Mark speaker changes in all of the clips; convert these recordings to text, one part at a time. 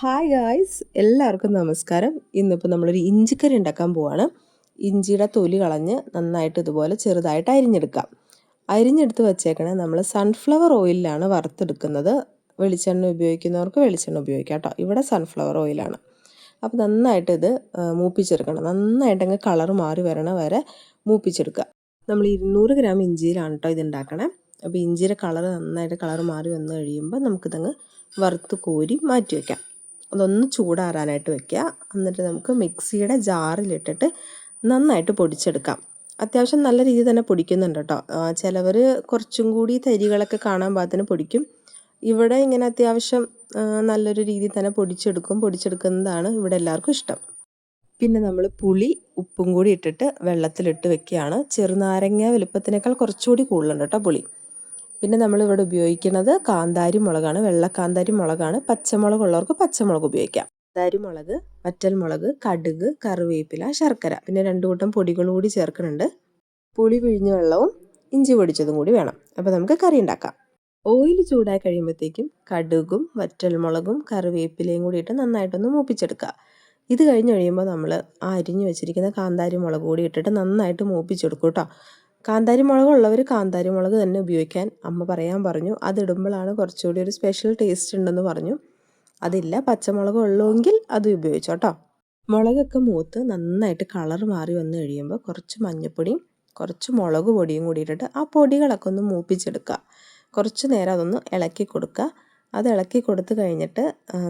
Speaker 1: Hi guys എല്ലാവർക്കും നമസ്കാരം. ഇന്നിപ്പോൾ നമ്മളൊരു ഇഞ്ചിക്കറി ഉണ്ടാക്കാൻ പോവാണ്. ഇഞ്ചിയുടെ തൊലി കളഞ്ഞ് നന്നായിട്ട് ഇതുപോലെ ചെറുതായിട്ട് അരിഞ്ഞെടുക്കാം. അരിഞ്ഞെടുത്ത് വെച്ചേക്കണേ നമ്മൾ സൺഫ്ലവർ ഓയിലാണ് വറുത്തെടുക്കുന്നത്. വെളിച്ചെണ്ണ ഉപയോഗിക്കുന്നവർക്ക് വെളിച്ചെണ്ണ ഉപയോഗിക്കാം കേട്ടോ. ഇവിടെ സൺഫ്ലവർ ഓയിലാണ് അപ്പോൾ നന്നായിട്ട് ഇത് മൂപ്പിച്ചെടുക്കണം. നന്നായിട്ട് അങ്ങ് കളർ മാറി വരണ വരെ മൂപ്പിച്ചെടുക്കുക. നമ്മൾ ഇരുന്നൂറ് ഗ്രാം ഇഞ്ചിയിലാണ് കേട്ടോ ഇത് ഉണ്ടാക്കണേ. അപ്പോൾ ഇഞ്ചിയുടെ കളർ നന്നായിട്ട് കളർ മാറി വന്നു കഴിയുമ്പോൾ നമുക്കിതങ്ങ് വറുത്ത് കോരി മാറ്റി വയ്ക്കാം അതൊന്ന് ചൂടാറാനായിട്ട് വെക്കുക. എന്നിട്ട് നമുക്ക് മിക്സിയുടെ ജാറിലിട്ടിട്ട് നന്നായിട്ട് പൊടിച്ചെടുക്കാം. അത്യാവശ്യം നല്ല രീതിയിൽ തന്നെ പൊടിക്കുന്നുണ്ട് കേട്ടോ ചിലവർ കുറച്ചും കൂടി തരികളൊക്കെ കാണാൻ പാകത്തിന് പൊടിക്കും. ഇവിടെ ഇങ്ങനെ അത്യാവശ്യം നല്ലൊരു രീതിയിൽ തന്നെ പൊടിച്ചെടുക്കും. പൊടിച്ചെടുക്കുന്നതാണ് ഇവിടെ എല്ലാവർക്കും ഇഷ്ടം. പിന്നെ നമ്മൾ പുളി ഉപ്പും കൂടി ഇട്ടിട്ട് വെള്ളത്തിലിട്ട് വെക്കുകയാണ്. ചെറുനാരങ്ങ വലുപ്പത്തിനേക്കാൾ കുറച്ചുകൂടി കൂടുതലുണ്ട് കേട്ടോ പുളി. പിന്നെ നമ്മൾ ഇവിടെ ഉപയോഗിക്കുന്നത് കാന്താരി മുളകാണ് വെള്ള കാന്താരി മുളകാണ്. പച്ചമുളക് ഉള്ളവർക്ക് പച്ചമുളക് ഉപയോഗിക്കാം. കാന്താരി മുളക് വറ്റൽ മുളക് കടുക് കറിവേപ്പില ശർക്കര. പിന്നെ രണ്ടു കൂട്ടം പൊടികൾ കൂടി ചേർക്കുന്നുണ്ട്. പുളി പിഴിഞ്ഞ വെള്ളവും ഇഞ്ചി പൊടിച്ചതും കൂടി വേണം. അപ്പോൾ നമുക്ക് കറി ഉണ്ടാക്കാം. ഓയിൽ ചൂടായി കഴിയുമ്പോഴത്തേക്കും കടുകും വറ്റൽമുളകും കറിവേപ്പിലയും കൂടിയിട്ട് നന്നായിട്ടൊന്ന് മൂപ്പിച്ചെടുക്കുക. ഇത് കഴിഞ്ഞ് കഴിയുമ്പോൾ നമ്മൾ ആ അരിഞ്ഞു വെച്ചിരിക്കുന്ന കാന്താരി മുളക് കൂടി ഇട്ടിട്ട് നന്നായിട്ട് മൂപ്പിച്ചെടുക്കും കേട്ടോ. കാന്താരി മുളക് ഉള്ളവർ കാന്താരി മുളക് തന്നെ ഉപയോഗിക്കാൻ അമ്മ പറയാൻ പറഞ്ഞു. അതിടുമ്പോഴാണ് കുറച്ചുകൂടി ഒരു സ്പെഷ്യൽ ടേസ്റ്റ് ഉണ്ടെന്ന് പറഞ്ഞു. അതില്ല പച്ചമുളക് ഉള്ളുവെങ്കിൽ അത് ഉപയോഗിച്ചോ കേട്ടോ മുളകൊക്കെ മൂത്ത് നന്നായിട്ട് കളർ മാറി വന്നു കഴിയുമ്പോൾ കുറച്ച് മഞ്ഞൾപ്പൊടിയും കുറച്ച് മുളക് പൊടിയും കൂടി ഇട്ടിട്ട് ആ പൊടികളൊക്കെ ഒന്ന് മൂപ്പിച്ചെടുക്കുക. കുറച്ച് നേരം അതൊന്ന് ഇളക്കി കൊടുക്കുക. അത് ഇളക്കി കൊടുത്തു കഴിഞ്ഞിട്ട്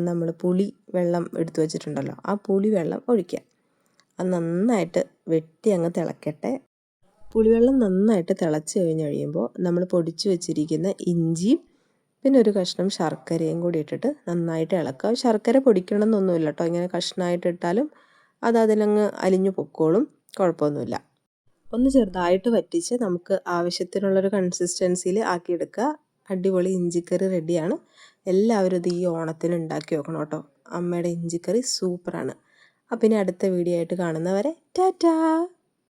Speaker 1: നമ്മൾ പുളി വെള്ളം എടുത്തു വെച്ചിട്ടുണ്ടല്ലോ ആ പുളി വെള്ളം ഒഴിക്കുക. അത് നന്നായിട്ട് വെട്ടി അങ്ങ് തിളക്കട്ടെ. പുളിവെള്ളം നന്നായിട്ട് തിളച്ച് കഴിഞ്ഞ് കഴിയുമ്പോൾ നമ്മൾ പൊടിച്ച് വെച്ചിരിക്കുന്ന ഇഞ്ചിയും പിന്നെ ഒരു കഷ്ണം ശർക്കരയും കൂടി ഇട്ടിട്ട് നന്നായിട്ട് ഇളക്കുക. ശർക്കര പൊടിക്കണമെന്നൊന്നുമില്ല കേട്ടോ. ഇങ്ങനെ കഷ്ണമായിട്ട് ഇട്ടാലും അത് അതിലങ്ങ് അലിഞ്ഞു പൊക്കോളും. കുഴപ്പമൊന്നുമില്ല. ഒന്ന് ചെറുതായിട്ട് വറ്റിച്ച് നമുക്ക് ആവശ്യത്തിനുള്ളൊരു കൺസിസ്റ്റൻസിയിൽ ആക്കിയെടുക്കുക. അടിപൊളി ഇഞ്ചിക്കറി റെഡിയാണ്. എല്ലാവരും ഇത് ഈ ഓണത്തിന് ഉണ്ടാക്കി നോക്കണം കേട്ടോ. അമ്മയുടെ ഇഞ്ചിക്കറി സൂപ്പറാണ്. അപ്പം ഇനി അടുത്ത വീഡിയോ ആയിട്ട് കാണുന്നവരെ ടാറ്റാ!